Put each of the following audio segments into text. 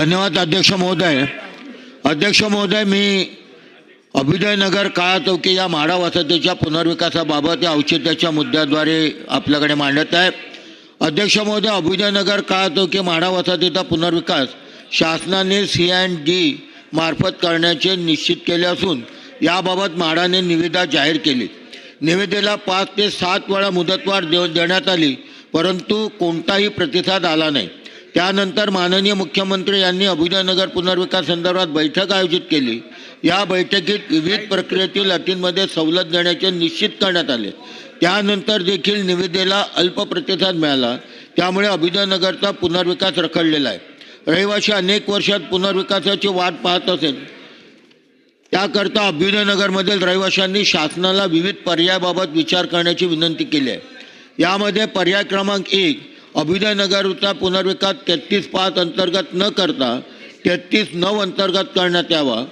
धन्यवाद अध्यक्ष महोदय. अध्यक्ष महोदय मी अभ्युदयनगर काळा चौकी या म्हाडा वसतीच्या पुनर्विकासाबाबत या औचित्याच्या मुद्द्याद्वारे आपल्याकडे मांडत आहे. अध्यक्ष महोदय अभिदयनगर काळा चौकी म्हाडा वसतीचा पुनर्विकास शासनाने सी अँड डी मार्फत करण्याचे निश्चित केले असून याबाबत म्हाडाने निविदा जाहीर केली. निविदेला पाच ते सात वेळा मुदतवाढ देव देण्यात आली परंतु कोणताही प्रतिसाद आला नाही. त्यानंतर माननीय मुख्यमंत्री यांनी अभिनयनगर पुनर्विकास संदर्भात बैठक आयोजित केली. या बैठकीत विविध प्रक्रियेतील अटींमध्ये सवलत देण्याचे निश्चित करण्यात आले. त्यानंतर देखील निविदेला अल्प प्रतिसाद मिळाला. त्यामुळे अभिनयनगरचा पुनर्विकास रखडलेला आहे. रहिवाशी अनेक वर्षात पुनर्विकासाची वाट पाहत असेल. त्याकरता अभ्युदयनगरमधील रहिवाशांनी शासनाला विविध पर्यायाबाबत विचार करण्याची विनंती केली आहे. यामध्ये पर्याय क्रमांक एक अभिनयनगरचा पुनर्विकास तेहतीस पाच अंतर्गत न करता तेहतीस नऊ अंतर्गत करण्यात यावा.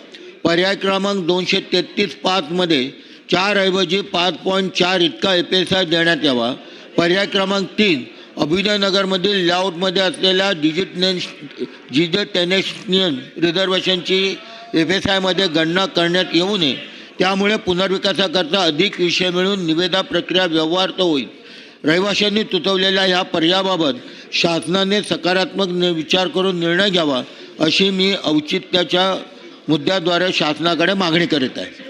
पर्याय क्रमांक दोनशे तेहतीस पाचमध्ये चारऐवजी पाच पॉईंट चार इतका एफ एस आय देण्यात यावा. पर्याय क्रमांक तीन अभिनयनगरमधील लेआउटमध्ये असलेल्या डिजिटनेश डिजिटेनेशनियन रिझर्वेशनची एफ एस आयमध्ये गणना करण्यात येऊ नये. त्यामुळे पुनर्विकासाकरता अधिक विषय मिळून निवेदा प्रक्रिया व्यवहार्थ होईल. रहिवाशांनी तुतवलेल्या ह्या पर्यायाबाबत शासनाने सकारात्मक विचार करून निर्णय घ्यावा अशी मी औचित्याच्या मुद्द्याद्वारे शासनाकडे मागणी करीत आहे.